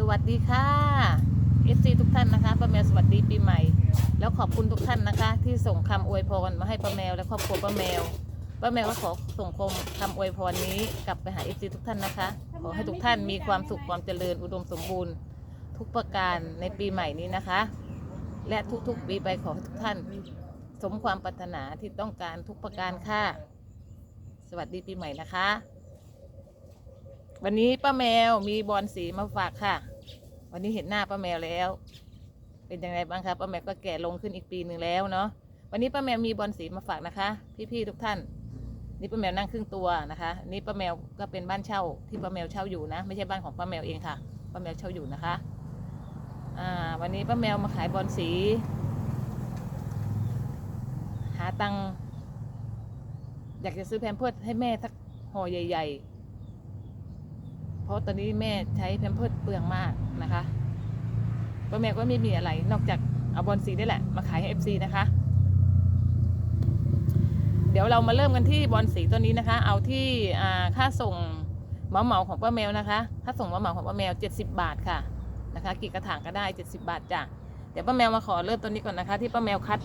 สวัสดีค่ะ FC ทุกท่านนะคะป้าแมวสวัสดีปีใหม่ แล้วขอบคุณทุกท่านนะคะ ที่ส่งคำอวยพรมาให้ป้าแมวและครอบครัวป้าแมวป้าแมวก็ขอส่งคมคำอวยพรนี้กลับไปหา FC ทุกท่านนะคะ ขอให้ทุกท่านมีความสุขความเจริญอุดมสมบูรณ์ ทุกประการในปีใหม่นี้นะคะ และทุกๆปีไปขอให้ทุกท่าน สมความปรารถนาที่ต้องการทุกประการค่ะ สวัสดีปีใหม่นะคะ วันนี้ป้าแมวมีบอลสีมาฝากค่ะ วันนี้เห็นหน้าป้าแมวแล้ว เป็นยังไงบ้างคะป้าแมวก็แก่ลงขึ้นอีกปีหนึ่งแล้วเนาะวันนี้ป้าแมวมีบอลสีมาฝากนะคะ พี่ๆทุกท่าน นี่ป้าแมวนั่งครึ่งตัวนะคะ นี่ป้าแมวก็เป็นบ้านเช่าที่ป้าแมวเช่าอยู่นะ ไม่ใช่บ้านของป้าแมวเองค่ะป้าแมวเช่าอยู่นะคะอ่าวันนี้ป้าแมวมาขายบอลสี หาตังอยากจะซื้อแพมเพิร์สให้แม่สักห่อใหญ่ ๆ เพราะตอนนี้แม่ใช้แพมเพิร์สเปลืองมากนะคะป้าแมวก็ไม่มีอะไร นอกจากเอาบอลสีนี่แหละ มาขายให้เอฟซีนะคะ เดี๋ยวเรามาเริ่มกันที่บอลสีตัวนี้นะคะ เอาที่ค่าส่งเหมาเหมาของป้าแมวนะคะ ค่าส่งเหมาเหมาของป้าแมว 70 บาทค่ะนะคะกี่กระถางก็ได้ 70 บาทจ้ะเดี๋ยวป้าแมวมาขอเริ่มตัวนี้ก่อนนะคะ ที่ป้าแมวคัด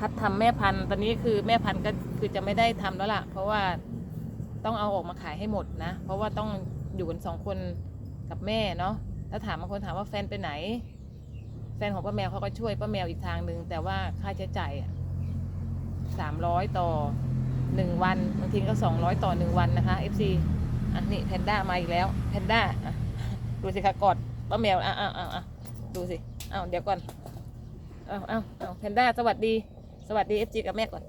คัดทำแม่พันธุ์ตอนนี้คือแม่พันธุ์ก็คือจะไม่ได้ทำแล้วล่ะ เพราะว่าต้องเอาออกมาขายให้หมดนะ เพราะว่าต้อง อยู่กันสองคนกับแม่เนาะแล้วถามบางคนถามว่าแฟนไปไหน แฟนของป้าแมวเขาก็ช่วยป้าแมวอีกทางหนึ่งแต่ว่าค่าใช้จ่ายสามร้อยต่อหนึ่งวันบางทีก็สองร้อยต่อหนึ่งวันนะคะ FC อะนี่แพนด้ามาอีกแล้วแพนด้าดูสิคะกอดป้าแมวอะอะอะอะดูสิอ้าวเดี๋ยวก่อนอ้าวอ้าวอ้าวแพนด้าสวัสดี สวัสดีเอฟจีกับแม่ก่อน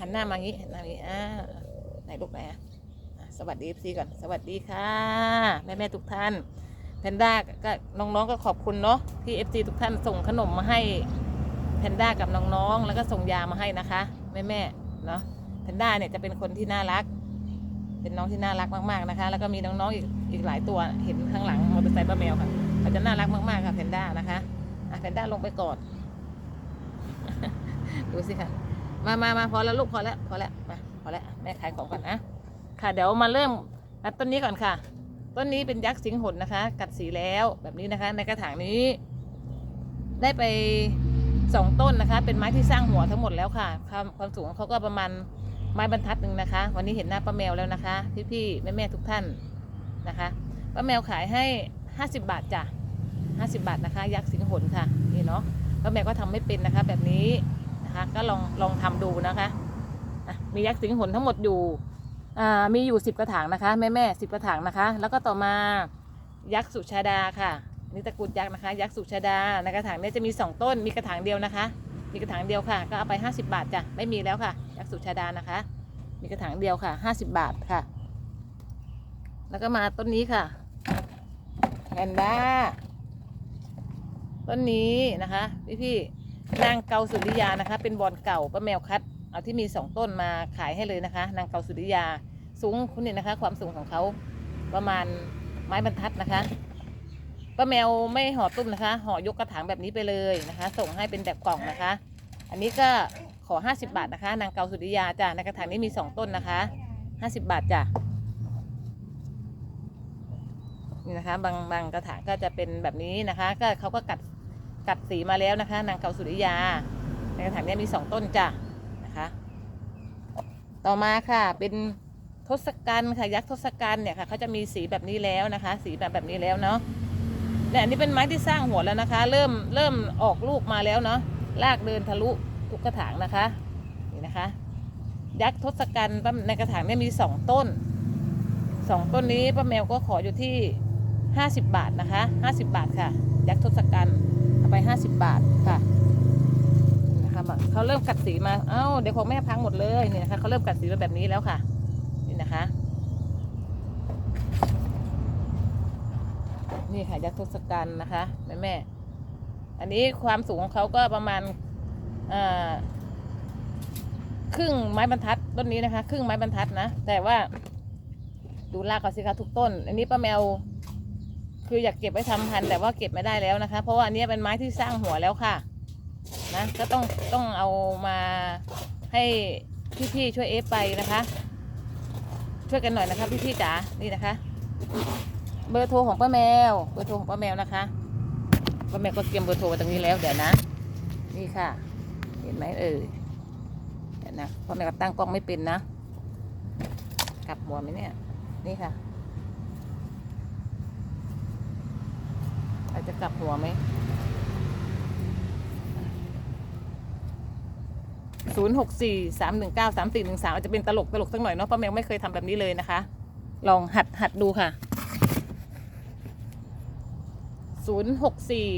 หันหน้ามางี้หันหน้ามางี้อ่าไหนลูกไหนอะอะ สวัสดีเอฟซีก่อนสวัสดีค่ะแม่แม่ๆทุกท่านแพนด้าก็น้องๆก็ขอบคุณเนาะที่เอฟซีทุกท่านส่งขนมมาให้แพนด้ากับน้องๆแล้วก็ส่งยามาให้นะคะแม่แม่ๆเนาะแพนด้าเนี่ยจะเป็นคนที่น่ารัก เป็นน้องที่น่ารักมากๆนะคะ แล้วก็มีน้องๆอีกอีกหลายตัวเห็นข้างหลังมอเตอร์ไซค์ป้าแมวค่ะเขาจะน่ารักมากๆค่ะแพนด้านะคะอะแพนด้าลงไปกอดดูสิค่ะมามามาพอแล้วลูกพอแล้วพอแล้วมาพอแล้วแม่ขายของก่อนนะ ค่ะเดี๋ยวมาเริ่มอัดต้นนี้ก่อนค่ะ ต้นนี้เป็นยักษ์สิงหนนะคะ กัดสีแล้วแบบนี้นะคะ ในกระถางนี้ ได้ไปสองต้นนะคะ เป็นไม้ที่สร้างหัวทั้งหมดแล้วค่ะ ความความสูงเขาก็ประมาณไม้บรรทัดหนึ่งนะคะ วันนี้เห็นหน้าป้าแมวแล้วนะคะ พี่ๆแม่ๆทุกท่านนะคะป้าแมวขายให้ห้าสิบบาทจ้ะห้าสิบบาทนะคะ ยักษ์สิงหนค่ะนี่เนาะป้าแมวก็ทำไม่เป็นนะคะ แบบนี้นะคะ ก็ลองลองทำดูนะคะะมียักษ์สิงหนทั้งหมดอยู่ มีอยู่สิบกระถางนะคะ แม่แม่สิบกระถางนะคะ แล้วก็ต่อมายักษ์สุชาดาค่ะนี่ตระกูลยักษ์นะคะ ยักษ์สุชาดาในกระถางเนี้จะมีสองต้นมีกระถางเดียวนะคะ มีกระถางเดียวค่ะ ก็เอาไปห้าสิบาทจ้ะไม่มีแล้วค่ะ ยักษ์สุชาดานะคะ มีกระถางเดียวค่ะห้าสิบาทค่ะ แล้วก็มาต้นนี้ค่ะแพนด้าต้นนี้นะคะพี่พี่นางเกาสุริยานะคะ เป็นบอลเก่าป้าแมวคัด เอาที่มีสองต้นมาขายให้เลยนะคะ นางเกาสุริยาสูงคุณเนี่ยนะคะ ความสูงของเขาประมาณไม้บรรทัดนะคะป้าแมวไม่ห่อตุ้มนะคะห่อยกกระถางแบบนี้ไปเลยนะคะ ส่งให้เป็นแบบกล่องนะคะ อันนี้ก็ขอ 50 บาทนะคะ นางเกาสุริยาจ้ะในกระถางนี้มีสองต้นนะคะ 50 บาทจ้ะนี่นะคะ บางบางกระถางก็จะเป็นแบบนี้นะคะ ก็เขาก็กัดกัดสีมาแล้วนะคะ นางเกาสุริยา ในกระถางนี้มีสองต้นจ้ะ ต่อมาค่ะเป็นทศกัณฐ์ค่ะยักษ์ทศกัณฐ์เนี่ยค่ะเขาจะมีสีแบบนี้แล้วนะคะ สีแบบแบบนี้แล้วเนาะเนี่ยอันนี้เป็นไม้ที่สร้างหัวแล้วนะคะ เริ่มเริ่มออกลูกมาแล้วเนาะลากเดินทะลุทุกกระถางนะคะนี่นะคะ ยักษ์ทศกัณฐ์ป้าในกระถางเนี่ยมีสองต้นสองต้นนี้ป้าแมวก็ขออยู่ที่ห้าสิบบาทนะคะห้าสิบบาทค่ะ ยักษ์ทศกัณฐ์เอาไปห้าสิบบาทค่ะ แบบเขาเริ่มกัดสีมา เอ้าเดี๋ยวของแม่พังหมดเลยเนี่ยนะคะเขาเริ่มกัดสีมาแบบนี้แล้วค่ะ นี่นะคะ นี่ค่ะยักษ์ทศกัณฐ์นะคะแม่แม่ อันนี้ความสูงของเขาก็ประมาณครึ่งไม้บรรทัดต้นนี้นะคะ ครึ่งไม้บรรทัดนะ แต่ว่า ดูรากก่อนสิคะทุกต้น อันนี้ป้าแมว คืออยากเก็บไว้ทำพันธุ์แต่ว่าเก็บไม่ได้แล้วนะคะ เพราะว่าอันนี้เป็นไม้ที่สร้างหัวแล้วค่ะ นะก็ต้องต้องเอามาให้พี่ๆช่วยเอฟไปนะคะ ช่วยกันหน่อยนะคะพี่ๆจ๋านี่นะคะ เบอร์โทรของป้าแมว เบอร์โทรของป้าแมวนะคะป้าแมวก็เตรียมเบอร์โทรไว้ตรงนี้แล้วเดี๋ยวนะ นี่ค่ะ เห็นไหมเอ่ยเดี๋ยวนะป้าแมวตั้งกล้องไม่เป็นนะกลับหัวไหมเนี่ย นี่ค่ะเราจะกลับหัวไหม ศูนย์หกสี่สามหนึ่งเก้าสามสี่หนึ่งสามอาจจะเป็นตลกตลกสักหน่อยเนาะป้าแมวไม่เคยทำแบบนี้เลยนะคะ ลองหัดหัดดูค่ะศูนย์หกสี่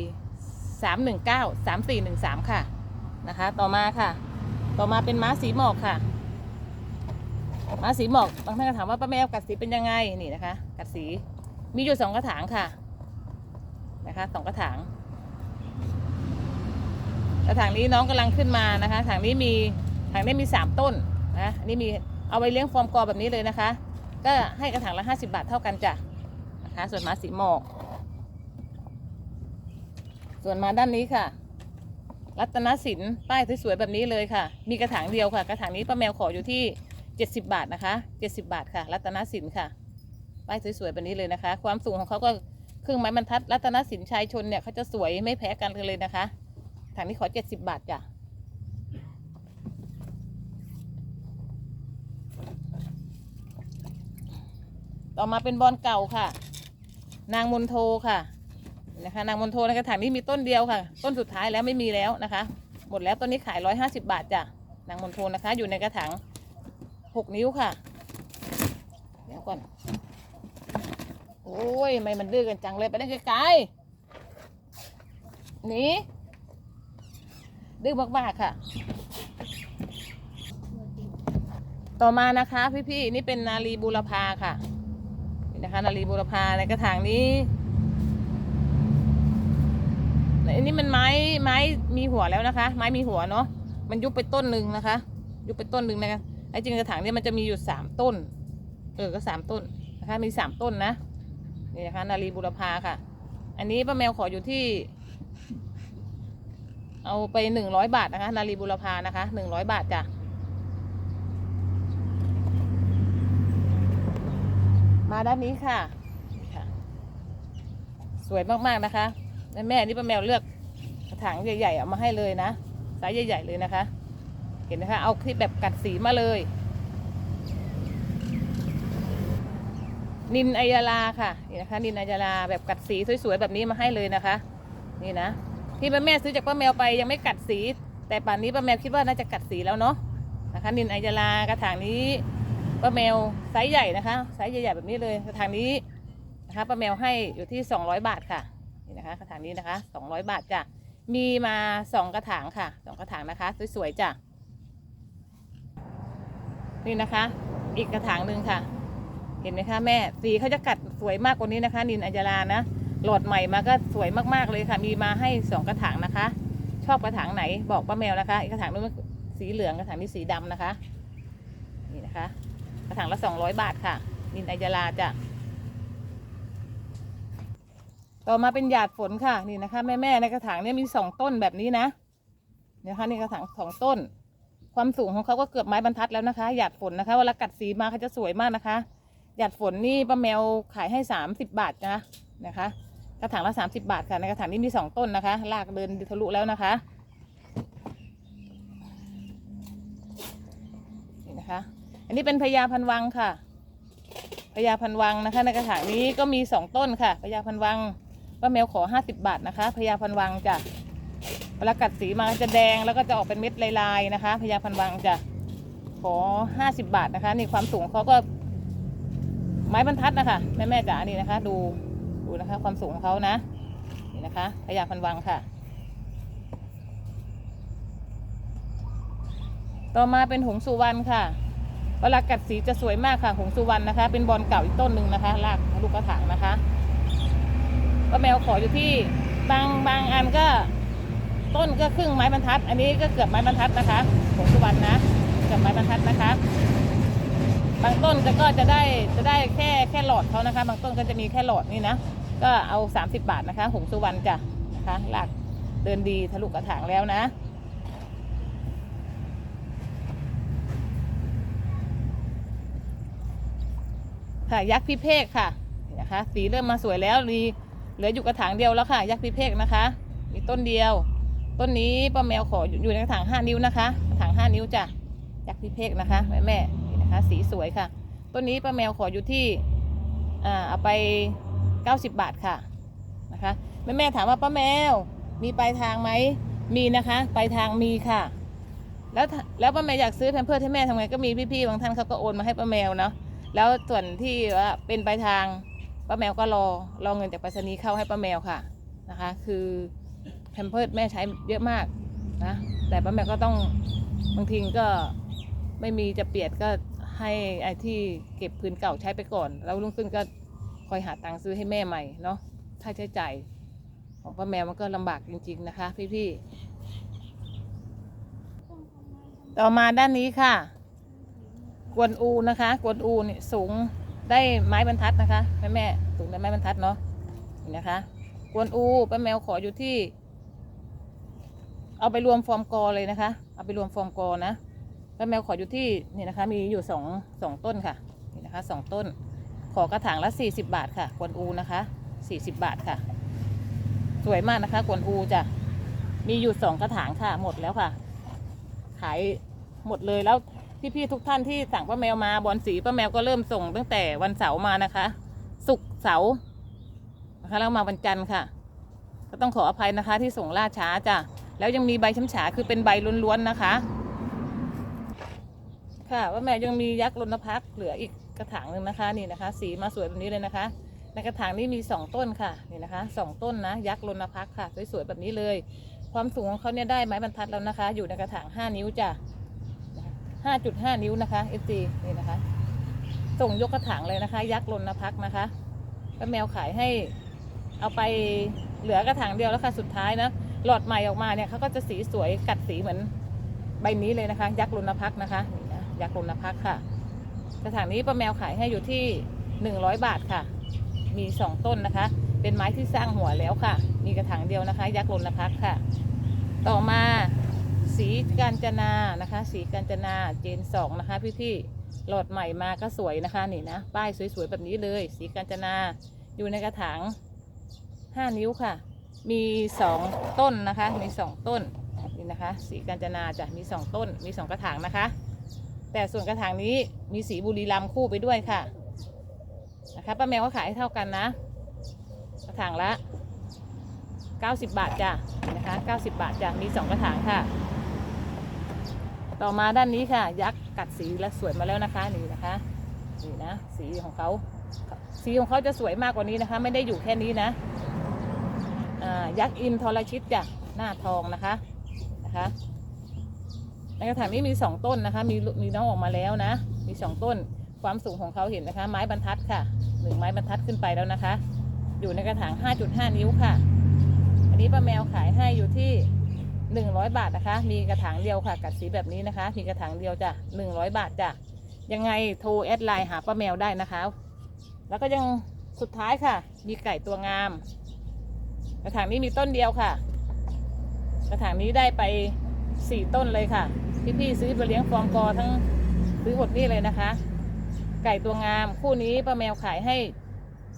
สามหนึ่งเก้าสามสี่หนึ่งสามค่ะนะคะ ต่อมาค่ะ ต่อมาเป็นม้าสีหมอกค่ะ ม้าสีหมอกบางท่านก็ถามว่าป้าแมวกัดสีเป็นยังไงนี่นะคะ กัดสีมีอยู่สองกระถางค่ะนะคะสองกระถาง กระถางนี้น้องกำลังขึ้นมานะคะถางนี้มีถางนี้มีสามต้นนะอันนี้มีเอาไปเลี้ยงฟอร์มกอแบบนี้เลยนะคะ ก็ให้กระถางละห้าสิบาทเท่ากันจ้ะนะคะส่วนมาสีหมอก ส่วนมาด้านนี้ค่ะ รัตนสินป้ายสวยๆแบบนี้เลยค่ะ มีกระถางเดียวค่ะ กระถางนี้ป้าแมวขออยู่ที่ 70 บาทนะคะ 70 บาทค่ะ รัตนสินค่ะป้ายสวยๆแบบนี้เลยนะคะ ความสูงของเขาก็เครื่องไม้บรรทัดรัตนสินชายชนเนี่ยเขาจะสวยไม่แพ้กันเลยนะคะ ถังนี้ขอ70บบาทจ้ะต่อมาเป็นบอลเก่าค่ะ นางมนโทค่ะนะคะ นางมณฑลในกระถางนี้มีต้นเดียวค่ะ ต้นสุดท้ายแล้วไม่มีแล้วนะคะ หมดแล้วต้นนี้ขายร้อยห้าสิบาทจ้ะนางมณฑลนะคะ อยู่ในกระถางหกนิ้วค่ะเดี๋ยวก่อนโอ้ยไม่มันดื้อกันจังเลยไปได้ไกลๆหนี ดื้อมากๆค่ะ ต่อมานะคะพี่ๆนี่เป็นนาลีบูรพาค่ะนี่นะคะ นาลีบูรพาในกระถางนี้อันนี้มันไม้ไม้มีหัวแล้วนะคะ ไม้มีหัวเนาะมันยุบไปต้นหนึ่งนะคะ ยุบไปต้นหนึ่งนะคะไอ้จริงกระถางนี่ยมันจะมีอยู่สามต้น เออก็สามต้นนะคะมีสามต้นนะนี่นะคะนาลีบุรพาค่ะ อันนี้ป้าแมวขออยู่ที่ เอาไปหนึ่งร้อยบาทนะคะ นาลีบุรพานะคะหนึ่งร้อยบาทจ้ะมาด้านนี้ค่ะ สวยมากๆนะคะ แม่แม่นี่ป้าแมวเลือกกระถางใหญ่ๆเอามาให้เลยนะไซส์ใหญ่ ๆ เลยนะคะ เห็นนะคะ เอาคลิปแบบกัดสีมาเลย นินอัยาลาค่ะนี่นะคะ นินอัยาลาแบบกัดสีสวยๆแบบนี้มาให้เลยนะคะ นี่นะ ที่ป้าแม่ซื้อจากป้าแมวไปยังไม่กัดสี แต่ป่านนี้ป้าแมวคิดว่าน่าจะกัดสีแล้วเนาะนะคะนินอัยาลากระถางนี้ป้าแมวไซส์ใหญ่นะคะไซส์ใหญ่ๆแบบนี้เลยกระถางนี้นะคะป้าแมวให้อยู่ที่ 200 บาทค่ะนี่นะคะกระถางนี้นะคะสองร้อยบาทจ้ะมีมาสองกระถางค่ะสองกระถางนะคะสวยๆจ้ะนี่นะคะ อีกกระถางหนึ่งค่ะ เห็นไหมคะแม่สีเขาจะกัดสวยมากกว่านี้นะคะ นินอัญญาลานะ หลอดใหม่มาก็สวยมากๆเลยค่ะ มีมาให้สองกระถางนะคะ ชอบกระถางไหนบอกป้าแมวนะคะอีกระถางนึงสีเหลืองกระถางนี้สีดำนะคะ นี่นะคะ กระถางละสองร้อยบาทค่ะ นินอัญญาลาจ้ะต่อมาเป็นหยาดฝนค่ะนี่นะคะแม่แม่ๆในกระถางเนี่ยมีสองต้นแบบนี้นะเนี่ยนะคะนี่กระถางสองต้น ความสูงของเขาก็เกือบไม้บรรทัดแล้วนะคะ หยาดฝนนะคะเวลากัดสีมาเขาจะสวยมากนะคะ หยาดฝนนี่ป้าแมวขายให้สามสิบบาทนะนะคะ กระถางละสามสิบาทค่ะ ในกระถางนี้มีสองต้นนะคะลากเดินทะลุแล้วนะคะนี่นะคะ อันนี้เป็นพญาพันวังค่ะพญาพันวังนะคะ ในกระถางนี้ก็มีสองต้นค่ะพญาพันวังป้าแมวขอห้าสิบาทนะคะพญาพันวังจ้ะเวลากัดสีมาจะแดงแล้วก็จะออกเป็นเม็ดลายๆนะคะพญาพันวังจ้ะขอห้าสิบาทนะคะ นี่ความสูงเขาก็ไม้บรรทัดนะคะแม่แม่จ๋านี่นะคะ ดู ดูนะคะ ความสูงของเขานะ นี่นะคะพญาพันวังค่ะ ต่อมาเป็นหงสุวรรณค่ะเวลากัดสีจะสวยมากค่ะ หงสุวรรณนะคะ เป็นบอลเก่าอีกต้นหนึ่งนะคะรากลูกกระถางนะคะป้าแมวขออยู่ที่บางบางอันก็ต้นก็ครึ่งไม้บรรทัด อันนี้ก็เกือบไม้บรรทัดนะคะของสุวรรณนะเกือบไม้บรรทัดนะคะบางต้นก็ก็จะได้จะได้แค่แค่หลอดเขานะคะ บางต้นก็จะมีแค่หลอดนี่นะ ก็เอาสามสิบบาทนะคะ หงสุวรรณจ้ะนะคะหลักเดินดีทะลุกระถางแล้วนะ ค่ะยักษ์พิเภกค่ะนะคะสีเริ่มมาสวยแล้วมีเหลืออยู่กระถางเดียวแล้วค่ะ ยักษ์พิเภกนะคะ มีต้นเดียว ต้นนี้ป้าแมวขออยู่ในกระถางห้านิ้วนะคะกระถางห้านิ้วจ้ะยักษ์พิเภกนะคะแม่แม่นะคะ สีสวยค่ะ ต้นนี้ป้าแมวขออยู่ที่อ่าเอาไป เก้าสิบบาทค่ะนะคะแม่แม่ถามว่าป้าแมวมีปลายทางไหมมีนะคะปลายทางมีค่ะ แล้วแล้วป้าแมวอยากซื้อแพมเพิร์สให้แม่ทำไงก็มีพี่ๆบางท่านเขาก็โอนมาให้ป้าแมวเนาะแล้วส่วนที่ว่าเป็นปลายทางป้าแมวก็รอรอเงินจากไปรษณีย์เข้าให้ป้าแมวค่ะนะคะ คือแพมเพิร์สแม่ใช้เยอะมากนะแต่ป้าแมวก็ต้องบางทีก็ไม่มีจะเปลี่ยนก็ให้ไอ้ที่เก็บพื้นเก่าใช้ไปก่อน แล้วลุงขึ้นก็ คอยหาตังค์ซื้อให้แม่ใหม่เนาะค่าใช้จ่ายของป้าแมวมันก็ลำบากจริง ๆนะคะ พี่ๆต่อมาด้านนี้ค่ะ กวนอูนะคะ กวนอูเนี่ยสูงได้ไม้บรรทัดนะคะแม่แม่ๆสูงได้ไม้บรรทัดเนาะนี่นะคะ กวนอูป้าแมวขออยู่ที่ เอาไปรวมฟอร์มกอเลยนะคะ เอาไปรวมฟอร์มกอนะป้าแมวขออยู่ที่นี่นะคะ มีอยู่สองสองต้นค่ะนี่นะคะสองต้น ขอกระถางละสี่สิบบาทค่ะกวนอูนะคะสี่สิบบาทค่ะ สวยมากนะคะกวนอูจ้ะมีอยู่สองกระถางค่ะ หมดแล้วค่ะ ขายหมดเลยแล้วพี่ๆทุกท่านที่สั่งป้าแมวมาบอลสีป้าแมวก็เริ่มส่งตั้งแต่วันเสาร์มานะคะศุกร์เสาร์นะคะแล้วมาวันจันทร์ค่ะ ก็ต้องขออภัยนะคะ ที่ส่งล่าช้าจ้ะแล้วยังมีใบช้ำฉาคือเป็นใบล้วนๆนะคะ ค่ะป้าแมวยังมียักษ์รณพักเหลืออีก กระถางหนึ่งนะคะนี่นะคะ สีมาสวยแบบนี้เลยนะคะ ในกระถางนี้มีสองต้นค่ะนี่นะคะสองต้นนะ ยักษ์รณพักค่ะสวยๆแบบนี้เลย ความสูงของเขาเนี่ยได้ไม้บรรทัดแล้วนะคะ อยู่ในกระถางห้านิ้วจ้ะ5.5 นิ้วนะคะ FG นี่นะคะ ส่งยกกระถางเลยนะคะ ยักษ์ลนพักนะคะป้าแมวขายให้เอาไปเหลือกระถางเดียวแล้วค่ะสุดท้ายนะหลอดใหม่ออกมาเนี่ยเขาก็จะสีสวยกัดสีเหมือนใบนี้เลยนะคะ ยักษ์ลนพักนะคะนี่นะยักษ์ลนพักค่ะ กระถางนี้ป้าแมวขายให้อยู่ที่ 100 บาทค่ะ มีสองต้นนะคะ เป็นไม้ที่สร้างหัวแล้วค่ะ มีกระถางเดียวนะคะ ยักษ์ลนพักค่ะ ต่อมาสีกาญจนานะคะ สีกาญจนาเจนสองนะคะพี่ๆหลอดใหม่มาก็สวยนะคะนี่นะป้ายสวยๆแบบนี้เลย สีกาญจนาอยู่ในกระถางห้านิ้วค่ะ มีสองต้นนะคะ มีสองต้นนี่นะคะ สีกาญจนาจะมีสองต้น มีสองกระถางนะคะ แต่ส่วนกระถางนี้มีสีบุรีรัมคู่ไปด้วยค่ะนะคะป้าแมวก็ขายให้เท่ากันนะ กระถางละ 90 บาทจ้ะนะคะ90 บาทจ้ะมีสองกระถางค่ะ ต่อมาด้านนี้ค่ะ ยักษ์กัดสีและสวยมาแล้วนะคะนี่นะคะนี่นะสีของเขาสีของเขาจะสวยมากกว่านี้นะคะ ไม่ได้อยู่แค่นี้นะยักษ์อินทรชิตจ้ะหน้าทองนะคะนะคะ ในกระถางนี้มีสองต้นนะคะ มีมีน้องออกมาแล้วนะ มีสองต้น ความสูงของเขาเห็นนะคะ ไม้บรรทัดค่ะหนึ่งไม้บรรทัดขึ้นไปแล้วนะคะ อยู่ในกระถาง 5.5 นิ้วค่ะ อันนี้ป้าแมวขายให้อยู่ที่ 100 บาทนะคะ มีกระถางเดียวค่ะ กัดสีแบบนี้นะคะ มีกระถางเดียวจ้ะ100 บาทจ้ะ ยังไงโทรแอดไลน์หาป้าแมวได้นะคะ แล้วก็ยังสุดท้ายค่ะ มีไก่ตัวงาม กระถางนี้มีต้นเดียวค่ะ กระถางนี้ได้ไป สี่ต้นเลยค่ะ พี่ๆซื้อไปเลี้ยงฟองกอทั้งซื้อหมดนี่เลยนะคะ ไก่ตัวงามคู่นี้ป้าแมวขายให้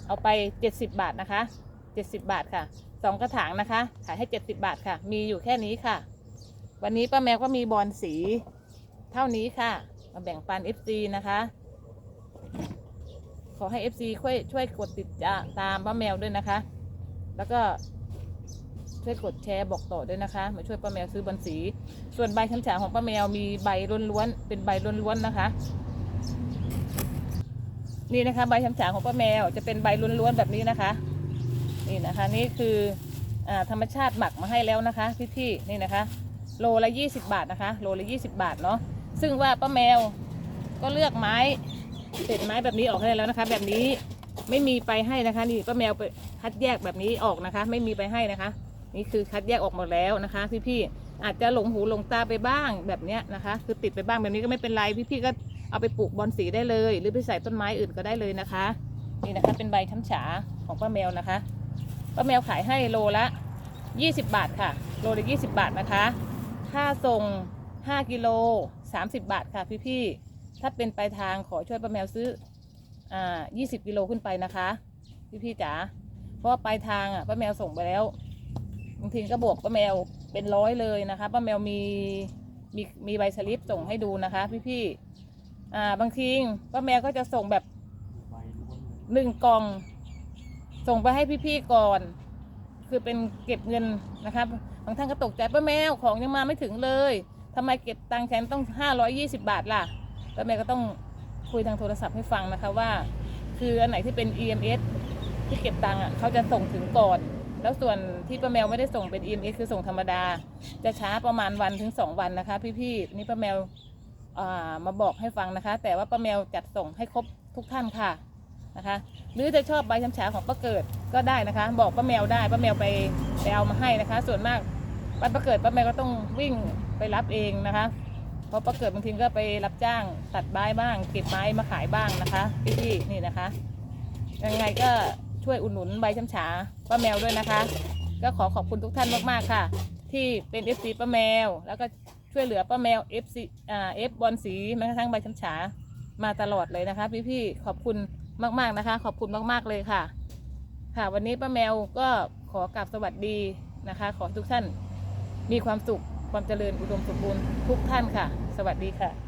เอาไป70บบาทนะคะ70บาทค่ะสองกระถางนะคะ ขายให้70บาทค่ะ มีอยู่แค่นี้ค่ะ วันนี้ป้าแมวก็มีบอลสีเท่านี้ค่ะ มาแบ่งปัน FC นะคะ ขอให้ FC ช่วยช่วยกดติดตามป้าแมวด้วยนะคะ แล้วก็ ช่วยกดแชร์บอกต่อด้วยนะคะ มาช่วยป้าแมวซื้อบอลสี ส่วนใบช้ำฉาของป้าแมวมีใบล้วนๆเป็นใบล้วนๆนะคะ นี่นะคะ ใบช้ำฉาของป้าแมวจะเป็นใบล้วนๆแบบนี้นะคะ นี่นะคะนี่คืออธรรมชาติหมักมาให้แล้วนะคะพี่ๆนี่นะคะ โลละ20 บาทนะคะโลละ20 บาทเนาะซึ่งว่าป้าแมวก็เลือกไม้เศษไม้แบบนี้ออกให้แล้วนะคะ แบบนี้ไม่มีไปให้นะคะ นี่ป้าแมวไปคัดแยกแบบนี้ออกนะคะ ไม่มีไปให้นะคะ นี่คือคัดแยกออกหมดแล้วนะคะ พี่ๆอาจจะหลงหูหลงตาไปบ้างแบบเนี้ยนะคะ คือติดไปบ้างแบบนี้ก็ไม่เป็นไรพี่ๆก็เอาไปปลูกบอนสีได้เลย หรือไปใส่ต้นไม้อื่นก็ได้เลยนะคะ นี่นะคะเป็นใบช้ำฉาของป้าแมวนะคะป้าแมวขายให้โลละ 20 บาทค่ะ โลละ 20 บาทนะคะค่าส่ง 5กิโล30 บาทค่ะพี่ๆถ้าเป็นปลายทางขอช่วยป้าแมวซื้ออ่า20 กิโลขึ้นไปนะคะ พี่ๆจ๋าเพราะว่าปลายทางอะป้าแมวส่งไปแล้ว บางทีก็บวกป้าแมวเป็นร้อยเลยนะคะป้าแมวมีมีมีใบสลิปส่งให้ดูนะคะ พี่ๆอ่าบางทีป้าแมวก็จะส่งแบบหนึ่งกล่อง ส่งไปให้พี่ๆก่อน คือเป็นเก็บเงินนะครับบางท่านก็ตกใจป้าแมวของยังมาไม่ถึงเลยทำไมเก็บตังค์แทนต้องห้าร้อยยี่สิบาทล่ะป้าแมวก็ต้องคุยทางโทรศัพท์ให้ฟังนะคะว่า คืออันไหนที่เป็น EMS ที่เก็บตังค์อะเขาจะส่งถึงก่อน แล้วส่วนที่ป้าแมวไม่ได้ส่งเป็น EMS คือส่งธรรมดา จะช้าประมาณวันถึงสองวันนะคะ พี่ๆนี่ป้าแมวามาบอกให้ฟังนะคะ แต่ว่าป้าแมวจัดส่งให้ครบทุกท่านค่ะนะคะ หรือจะชอบใบช้ำฉาของป้าเกิดก็ได้นะคะ บอกป้าแมวได้ป้าแมวไปไปเอามาให้นะคะ ส่วนมากบ้านป้าเกิดป้าแมวก็ต้องวิ่งไปรับเองนะคะเพราะป้าเกิดบางทีก็ไปรับจ้างตัดไม้บ้างเก็บไม้มาขายบ้างนะคะ พี่ๆนี่นะคะ ยังไงก็ ช่วยอุดหนุนใบช้ำฉาป้าแมวด้วยนะคะ ก็ขอขอบคุณทุกท่านมากๆค่ะ ที่เป็น FC ป้าแมว แล้วก็ช่วยเหลือป้าแมว FC อ่า F บอลสีแม้กระทั่งใบช้ำฉามาตลอดเลยนะคะ พี่ๆขอบคุณมากๆนะคะ ขอบคุณมากๆเลยค่ะ ค่ะ วันนี้ป้าแมวก็ขอกราบสวัสดีนะคะ ขอทุกท่านมีความสุขความเจริญอุดมสมบูรณ์ทุกท่านค่ะ สวัสดีค่ะ